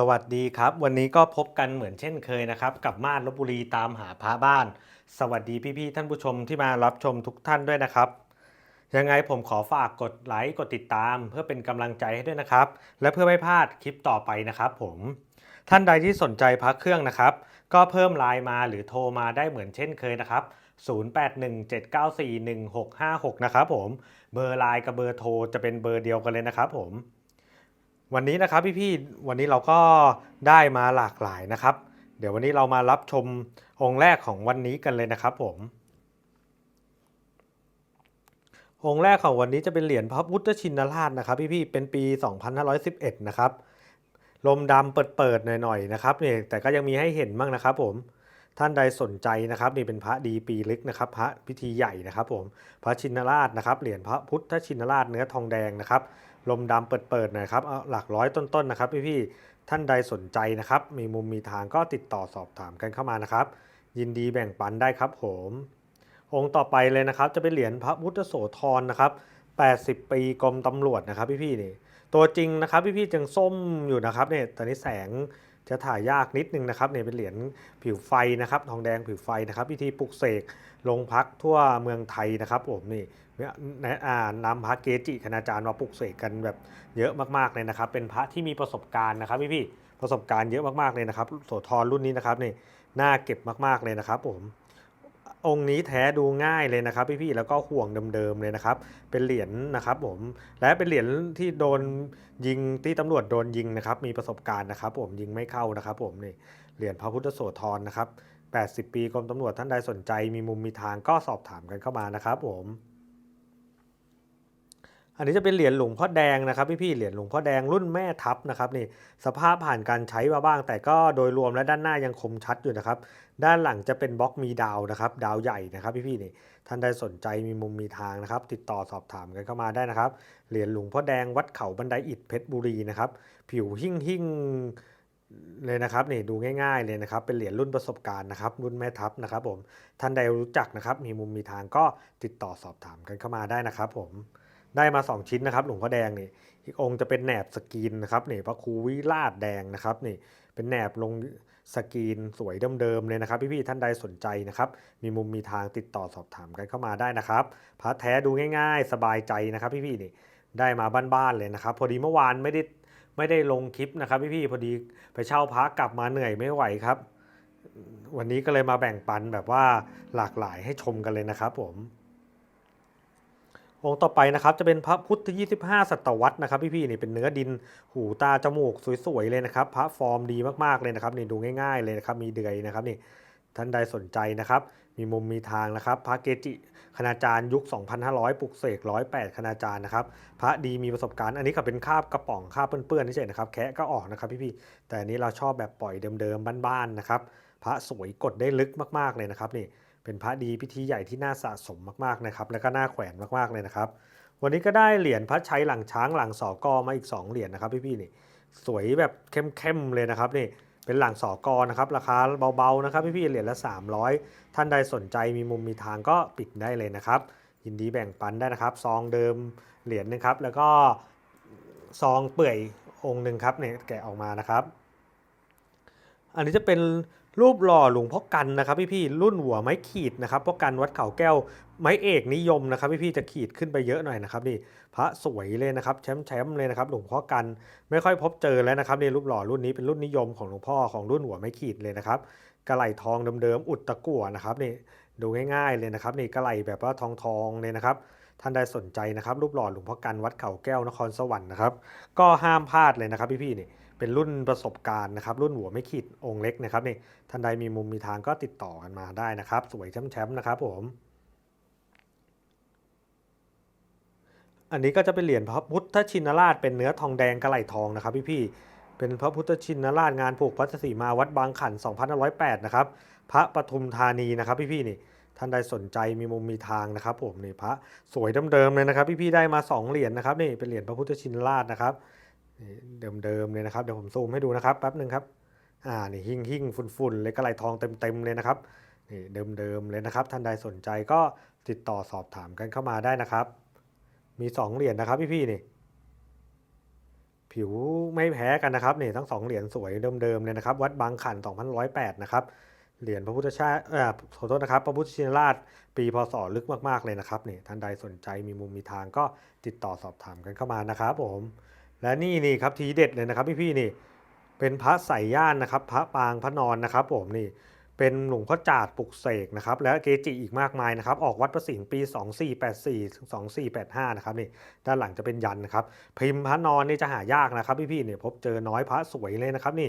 สวัสดีครับ วันนี้ก็พบกันเหมือนเช่นเคยนะครับ กับมาดลบบุรีตามหาพระบ้าน สวัสดีพี่ๆท่านผู้ชมที่มารับชมทุกท่านด้วยนะครับ ยังไงผมขอฝากกดไลค์กดติดตาม เพื่อเป็นกำลังใจให้ด้วยนะครับ และเพื่อไม่พลาดคลิปต่อไปนะครับ ผม ท่านใดที่สนใจพระเครื่องนะครับ ก็เพิ่มไลน์มาหรือโทรมาได้เหมือนเช่นเคยนะครับ 0817941656 นะครับผมเบอร์ไลน์กับเบอร์โทรจะเป็นเบอร์เดียวกันเลยนะครับผม วันนี้นะครับพี่ๆ วันนี้เราก็ได้มาหลากหลายนะครับ เดี๋ยววันนี้เรามารับชมองค์แรกของวันนี้กันเลยนะครับผม องค์แรกของวันนี้จะเป็นเหรียญพระพุทธชินราชนะครับ พี่ๆ เป็นปี 2511 นะครับ ลมดำเปิดๆหน่อยๆนะครับเนี่ยแต่ก็ยังมีให้เห็นบ้างนะครับผม ท่านใดสนใจนะครับนี่เป็นพระดีปีลึกนะครับ พระพิธีใหญ่นะครับผมพระชินราชนะครับเหรียญพระพุทธชินราชเนื้อทองแดงนะครับลมดำเปิดๆน่อยครับเอาหลักร้อยต้นๆนะครับพี่ๆท่านใดสนใจนะครับ มีมุมมีทางก็ติดต่อสอบถามกันเข้ามานะครับ ยินดีแบ่งปันได้ครับผม องค์ต่อไปเลยนะครับจะเป็นเหรียญพระพุทธโสธรนะครับ80 ปีกรมตำรวจนะครับพี่ๆนี่ตัวจริงนะครับพี่ๆจังส้มอยู่นะครับเนี่ยตอนนี้แสง จะถ่ายยากนิดนึงนะครับเนี่ยเป็นเหรียญผิวไฟนะครับทองแดงผิวไฟนะครับพิธีปลุกเสกลงพักทั่วเมืองไทยนะครับผมนี่เนี่ยอ่านำพระเกจิคณาจารย์มาปลุกเสกกันแบบเยอะมากๆเลยนะครับ เป็นพระที่มีประสบการณ์นะครับพี่ๆประสบการณ์เยอะมากๆเลยนะครับโสธรรุ่นนี้นะครับนี่น่าเก็บมากๆเลยนะครับผม องค์นี้แท้ดูง่ายเลยนะครับพี่ๆแล้วก็ห่วงเดิมๆเลยนะครับ เป็นเหรียญนะครับผมและเป็นเหรียญที่โดนยิงที่ตำรวจโดนยิงนะครับมีประสบการณ์นะครับ ผมยิงไม่เข้านะครับผมนี่เหรียญพระพุทธโสธรนะครับ80 ปีกรมตำรวจท่านใดสนใจ มีมุมมีทางก็สอบถามกันเข้ามานะครับผม อันนี้จะเป็นเหรียญหลวงพ่อแดงนะครับพี่ๆเหรียญหลวงพ่อแดงรุ่นแม่ทัพนะครับนี่สภาพผ่านการใช้มาบ้าง แต่ก็โดยรวมและด้านหน้ายังคมชัดอยู่นะครับ ด้านหลังจะเป็นบล็อกมีดาวนะครับ ดาวใหญ่นะครับพี่ๆนี่ท่านใดสนใจมีมุมมีทางนะครับ ติดต่อสอบถามกันเข้ามาได้นะครับ เหรียญหลวงพ่อแดงวัดเขาบันไดอิฐเพชรบุรีนะครับ ผิวหิ่งหิ่งเลยนะครับนี่ดูง่ายๆเลยนะครับ เป็นเหรียญรุ่นประสบการณ์นะครับ รุ่นแม่ทัพนะครับ ผมท่านใดรู้จักนะครับ มีมุมมีทางก็ติดต่อสอบถามกันเข้ามาได้นะครับ ผม ได้มา 2 ชิ้นนะครับหลวงพ่อแดงนี่อีกองค์จะเป็นแหนบสกรีนนะครับนี่พระครูวิราชแดงนะครับนี่เป็นแหนบลงสกรีนสวยเดิมๆเลยนะครับ พี่ๆท่านใดสนใจนะครับ มีมุมมีทางติดต่อสอบถามกันเข้ามาได้นะครับพระแท้ดูง่ายๆ สบายใจนะครับ พี่ๆนี่ได้มาบ้านๆเลยนะครับ พอดีเมื่อวานไม่ได้ไม่ได้ลงคลิปนะครับ พี่ๆพอดีไปเช่าพระกลับมาเหนื่อยไม่ไหวครับ วันนี้ก็เลยมาแบ่งปันแบบว่าหลากหลายให้ชมกันเลยนะครับผม องค์ต่อไปนะครับจะเป็นพระพุทธ25ศตวรรษนะครับพี่ๆนี่เป็นเนื้อดินหูตาจมูกสวยๆเลยนะครับพระฟอร์มดีมากๆเลยนะครับนี่ดูง่ายๆเลยนะครับมีเดือยนะครับนี่ท่านใดสนใจนะครับ มีมุมมีทางนะครับ พระเกจิคณาจารย์ยุค 2,500 ปลุกเสก 108 คณาจารย์นะครับ พระดีมีประสบการณ์ อันนี้ก็เป็นคาบกระป๋องคาบเปื้อนๆนี่เฉยนะครับ แคะก็ออกนะครับพี่ๆ แต่อันนี้เราชอบแบบปล่อยเดิมๆ บ้านๆ นะครับ พระสวยกดได้ลึกมากๆเลยนะครับนี่ เป็นพระดีพิธีใหญ่ที่น่าสะสมมากๆนะครับ แล้วก็น่าแขวนมากๆเลยนะครับ วันนี้ก็ได้เหรียญพระชัยหลังช้างหลังสอกอมาอีก 2 เหรียญนะครับพี่ๆนี่สวยแบบเข้มๆเลยนะครับนี่เป็นหลังสอกอนะครับราคาเบาๆนะครับพี่ๆเหรียญละ 300 ท่านใดสนใจมีมุมมีทางก็ปิดได้เลยนะครับ ยินดีแบ่งปันได้นะครับ ซองเดิมเหรียญหนึงครับ แล้วก็ซองเปื่อยองค์หนึ่งครับเนี่ยแกะออกมานะครับ อันนี้จะเป็น รูปหล่อหลวงพ่อกันนะครับพี่ๆรุ่นหัวไม้ขีดนะครับพ่อกันวัดเขาแก้วไม้เอกนิยมนะครับพี่ๆจะขีดขึ้นไปเยอะหน่อยนะครับนี่พระสวยเลยนะครับแชมป์แชมป์เลยนะครับหลวงพ่อกันไม่ค่อยพบเจอแล้วนะครับนี่รูปหล่อรุ่นนี้เป็นรุ่นนิยมของหลวงพ่อของรุ่นหัวไม้ขีดเลยนะครับกระไหลทองเดิมๆอุดตะกั่วนะครับนี่ดูง่ายๆเลยนะครับนี่กระไหลแบบว่าทองทองๆเลยนะครับท่านใดสนใจนะครับรูปหล่อหลวงพ่อกันวัดเขาแก้วนครสวรรค์นะครับก็ห้ามพลาดเลยนะครับพี่ๆนี่ เป็นรุ่นประสบการณ์นะครับ รุ่นหัวไม่ขีดองเล็กนะครับนี่ท่านใดมีมุมมีทางก็ติดต่อกันมาได้นะครับ สวยแชมป์ๆนะครับผม อันนี้ก็จะเป็นเหรียญพระพุทธชินราชเป็นเนื้อทองแดงกระไหลทองนะครับพี่ๆเป็นพระพุทธชินราชงานผูกพัชสีมาวัดบางขัน2508นะครับพระปทุมธานีนะครับพี่ๆนี่ท่านใดสนใจมีมุมมีทางนะครับผมนี่พระสวยเดิมๆเลยนะครับ พี่ๆได้มาสองเหรียญนะครับนี่เป็นเหรียญพระพุทธชินราชนะครับ เดิมๆเลยนะครับเดี๋ยวผมซูมให้ดูนะครับแป๊บหนึ่งครับอ่านี่หิ่งหิ่งฝุ่นฝุ่นๆเลยกระไหลทองเต็มๆเลยนะครับนี่เดิมๆเลยนะครับ ท่านใดสนใจก็ติดต่อสอบถามกันเข้ามาได้นะครับ มี2เหรียญนะครับพี่ๆนี่ ผิวไม่แพ้กันนะครับนี่ทั้งสองเหรียญสวยเดิมๆเลยนะครับ วัดบางขัน2108นะครับเหรียญพระพุทธชาติเอ่อขอโทษนะครับ พระพุทธชินราช ปีพศลึกมากๆเลยนะครับนี่ท่านใดสนใจมีมุมมีทางก็ติดต่อสอบถามกันเข้ามานะครับผม และนี่นี่ครับทีเด็ดเลยนะครับพี่ๆนี่ เป็นพระใส่ย่านนะครับ พระปางพระนอนนะครับ ผมนี่เป็นหลวงพ่อจาดปลุกเสกนะครับ และเกจิอีกมากมายนะครับ ออกวัดประสิงห์ปี 2484ถึง2485 นะครับนี่ด้านหลังจะเป็นยันนะครับ พิมพ์พระนอนนี่จะหายากนะครับ พี่ๆเนี่ยพบเจอน้อยพระสวยเลยนะครับนี่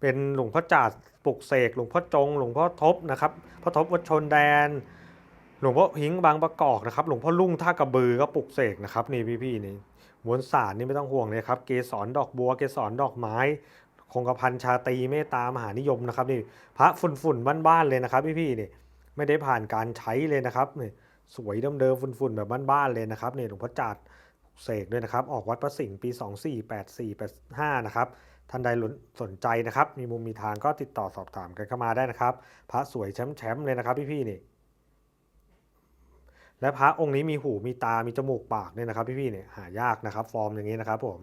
เป็นหลวงพ่อจาดปลุกเสกหลวงพ่อจงหลวงพ่อทบนะครับพ่อทบวัดชนแดน หลวงพ่อหิงบางประกอบนะครับ หลวงพ่อลุ่งท่ากระบือก็ปลุกเสกนะครับนี่พี่ๆนี่มวลสารนี่ไม่ต้องห่วงเลยครับเกสรดอกบัวเกสรดอกไม้ คงกระพันชาตีเมตตามหานิยมนะครับนี่พระฝุ่นฝุ่นบ้านๆเลยนะครับ พี่ๆนี่ไม่ได้ผ่านการใช้เลยนะครับนี่สวยเดิมๆฝุ่นๆแบบบ้านๆเลยนะครับนี่หลวงพ่อจาดเสกด้วยนะครับ ออกวัดประสิงห์ปี 248485 นะครับท่านใดสนใจนะครับ มีมุมมีทางก็ติดต่อสอบถามกันเข้ามาได้นะครับ พระสวยแชมป์ๆเลยนะครับพี่ๆนี่ และพระองค์นี้มีหูมีตามีจมูกปากเนี่ยนะครับ พี่ๆเนี่ยหายากนะครับ ฟอร์มอย่างนี้นะครับผม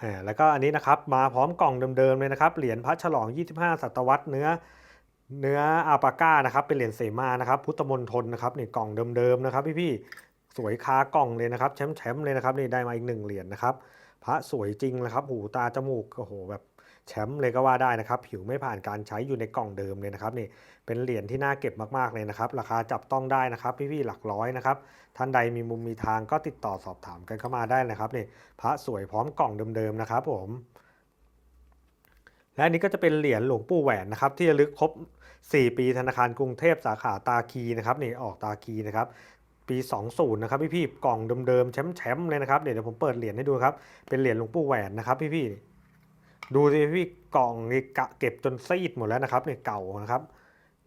อ่าแล้วก็อันนี้นะครับมาพร้อมกล่องเดิมๆเลยนะครับเหรียญพระฉลอง 25 ศตวรรษเนื้อเนื้ออาปาก้านะครับเป็นเหรียญเสมานะครับ พุทธมณฑลนะครับนี่กล่องเดิมๆนะครับ พี่ๆสวยคากล่องเลยนะครับแชมป์ๆเลยนะครับนี่ได้มาอีกหนึ่งเหรียญนะครับ พระสวยจริงนะครับ หูตาจมูกโอ้โหแบบ แชมป์เลยก็ว่าได้นะครับ ผิวไม่ผ่านการใช้อยู่ในกล่องเดิมเลยนะครับนี่เป็นเหรียญที่น่าเก็บมากๆเลยนะครับ ราคาจับต้องได้นะครับ พี่ๆหลักร้อยนะครับ ท่านใดมีมุมมีทางก็ติดต่อสอบถามกันเข้ามาได้นะครับนี่พระสวยพร้อมกล่องเดิมๆนะครับผมและอันนี้ก็จะเป็นเหรียญหลวงปู่แหวนนะครับที่ระลึกครบ 4 ปีธนาคารกรุงเทพสาขาตาคีนะครับนี่ออกตาคีนะครับปี 20 นะครับพี่ๆกล่องเดิมๆแชมป์ๆเลยนะครับเดี๋ยวผมเปิดเหรียญให้ดูครับเป็นเหรียญหลวงปู่แหวนนะครับพี่ๆ ดูสิพี่กล่องนี่กะเก็บจนซีดหมดแล้วนะครับเนี่ยเก่านะครับ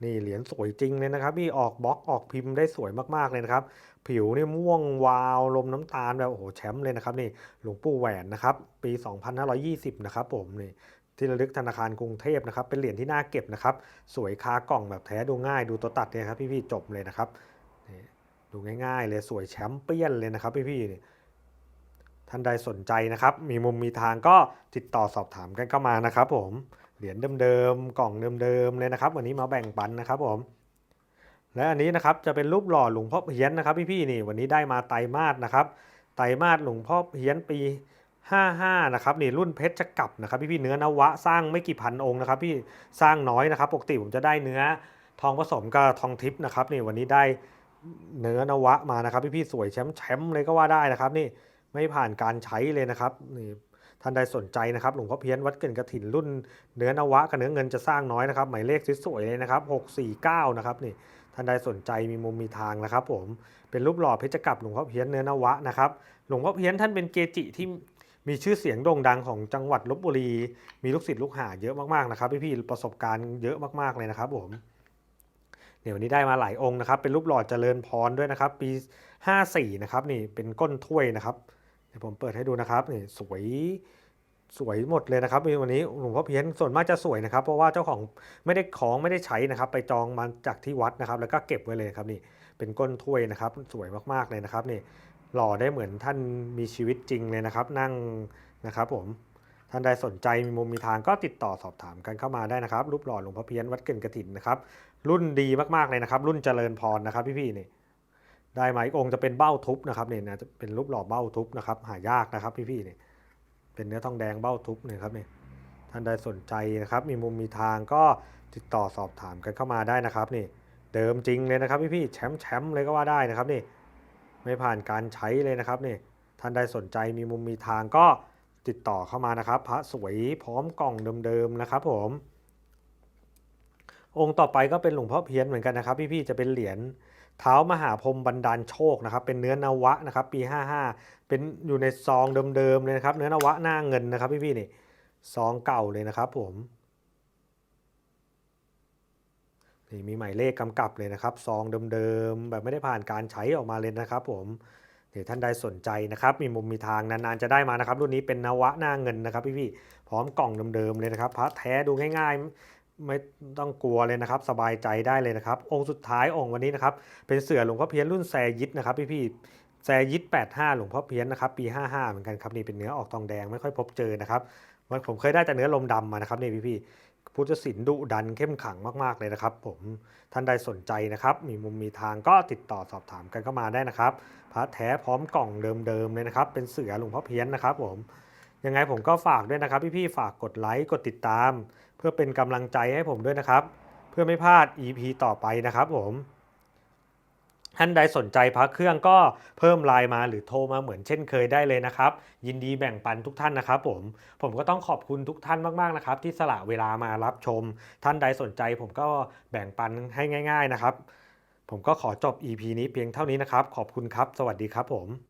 นี่เหรียญสวยจริงเลยนะครับพี่ออกบล็อกออกพิมพ์ได้สวยมากๆเลยนะครับ ผิวนี่ม่วงวาวลมน้ำตาลแบบโอ้โหแชมป์เลยนะครับนี่หลวงปู่แหวนนะครับปี 2520 นะครับผมนี่ที่ระลึกธนาคารกรุงเทพนะครับเป็นเหรียญที่น่าเก็บนะครับ สวยคากล่องแบบแท้ดูง่ายดูตัวตัดเนี่ยครับพี่ๆจบเลยนะครับนี่ดูง่ายๆเลยสวยแชมป์เปี้ยนเลยนะครับพี่ๆนี่ ท่านใดสนใจนะครับ มีมุมมีทางก็ติดต่อสอบถามกันเข้ามานะครับ ผมเหรียญเดิมๆกล่องเดิมๆเลยนะครับ วันนี้มาแบ่งปันนะครับ ผม และอันนี้นะครับจะเป็นรูปหล่อหลวงพ่อเฮียนนะครับ พี่ๆนี่วันนี้ได้มาไตรมาสนะครับไตรมาสหลวงพ่อเฮียนปี 55 นะครับนี่รุ่นเพชรจะกลับนะครับ พี่ๆเนื้อนวะสร้างไม่กี่พันองค์นะครับ พี่สร้างน้อยนะครับปกติผมจะได้เนื้อทองผสมกับทองทิพย์นะครับนี่วันนี้ได้เนื้อนวะมานะครับ พี่ๆสวยแชมป์แชมป์เลยก็ว่าได้นะครับนี่ ไม่ผ่านการใช้เลยนะครับนี่ท่านใดสนใจนะครับหลวงพ่อเพี้ยนวัดเกินกระถินรุ่น เนื้อนวะกับเนื้อเงินจะสร้างน้อยนะครับ หมายเลขสวยๆเลยนะครับ 649 นะครับนี่ท่านใดสนใจมีมุมมีทางนะครับ ผมเป็นรูปหล่อเพชรกับหลวงพ่อเพี้ยนเนื้อนวะนะครับหลวงพ่อเพี้ยนท่านเป็นเกจิที่มีชื่อเสียงโด่งดังของจังหวัดลบบุรี มีลูกศิษย์ลูกหาเยอะมากๆนะครับพี่ๆประสบการณ์เยอะมากๆเลยนะครับผมเดี๋ยววันนี้ได้มาหลายองค์นะครับ เป็นรูปหล่อเจริญพรด้วยนะครับ ปี 54 นะครับนี่เป็นก้นถ้วยนะครับ เดี๋ยวผมเปิดให้ดูนะครับนี่สวยสวยหมดเลยนะครับวันนี้หลวงพ่อเพี้ยนส่วนมากจะสวยนะครับ เพราะว่าเจ้าของไม่ได้ของไม่ได้ใช้นะครับ ไปจองมาจากที่วัดนะครับ แล้วก็เก็บไว้เลยครับนี่เป็นก้นถ้วยนะครับ สวยมากๆเลยนะครับนี่หล่อได้เหมือนท่านมีชีวิตจริงเลยนะครับ นั่งนะครับ ผมท่านใดสนใจมีมุมมีทางก็ติดต่อสอบถามกันเข้ามาได้นะครับ รูปหล่อหลวงพ่อเพี้ยนวัดเกินกระถินนะครับ รุ่นดีมากๆเลยนะครับ รุ่นเจริญพรนะครับ พี่ๆนี่ ได้มาอีกองค์จะเป็นเบ้าทุบนะครับเนี่ยนะจะเป็นรูปหล่อเบ้าทุบนะครับ หายากนะครับพี่ๆนี่ยเป็นเนื้อทองแดงเบ้าทุบเนี่ยครับเนี่ยท่านใดสนใจนะครับ มีมุมมีทางก็ติดต่อสอบถามกันเข้ามาได้นะครับนี่เดิมจริงเลยนะครับพี่ๆแชมป์แชมป์เลยก็ว่าได้นะครับนี่ไม่ผ่านการใช้เลยนะครับนี่ท่านใดสนใจมีมุมมีทางก็ติดต่อเข้ามานะครับ พระสวยพร้อมกล่องเดิมๆนะครับผม องค์ต่อไปก็เป็นหลวงพ่อเพี้ยนเหมือนกันนะครับ พี่ๆจะเป็นเหรียญเท้ามหาพรหมบันดาลโชคนะครับ เป็นเนื้อนวะนะครับ ปี 55 เป็นอยู่ในซองเดิมๆเลยนะครับ เนื้อนวะหน้าเงินนะครับพี่ๆนี่ซองเก่าเลยนะครับ ผมนี่มีหมายเลขกำกับเลยนะครับซองเดิมๆแบบไม่ได้ผ่านการใช้ออกมาเลยนะครับ ผมเดี๋ยวท่านใดสนใจนะครับ มีมุมมีทางนานๆจะได้มานะครับ รุ่นนี้เป็นนวะหน้าเงินนะครับ พี่ๆพร้อมกล่องเดิมๆเลยนะครับพระแท้ดูง่าย ไม่ต้องกลัวเลยนะครับ สบายใจได้เลยนะครับ องค์สุดท้ายองค์วันนี้นะครับ เป็นเสือหลวงพ่อเพี้ยนรุ่นแซยิดนะครับพี่ๆแซยิด85 หลวงพ่อเพี้ยนนะครับ ปี 55 เหมือนกันครับนี่เป็นเนื้อออกทองแดงไม่ค่อยพบเจอนะครับมันผมเคยได้แต่เนื้อลมดำมานะครับนี่พี่ๆพุทธศิลป์ดุดันเข้มขังมาก ๆ เลยนะครับ ผมท่านใดสนใจนะครับ มีมุมมีทางก็ติดต่อสอบถามกันเข้ามาได้นะครับพระแท้พร้อมกล่องเดิมๆเลยนะครับ เป็นเสือหลวงพ่อเพี้ยนนะครับผม ยังไงผมก็ฝากด้วยนะครับพี่ๆฝากกดไลค์กดติดตาม เพื่อเป็นกำลังใจให้ผมด้วยนะครับ เพื่อไม่พลาด EP ต่อไปนะครับผมท่านใดสนใจพระเครื่องก็เพิ่มไลน์มาหรือโทรมาเหมือนเช่นเคยได้เลยนะครับ ยินดีแบ่งปันทุกท่านนะครับผมผมก็ต้องขอบคุณทุกท่านมากๆนะครับ ที่สละเวลามารับชม ท่านใดสนใจผมก็แบ่งปันให้ง่าย ๆนะครับ ผมก็ขอจบ EP นี้เพียงเท่านี้นะครับ ขอบคุณครับ สวัสดีครับผม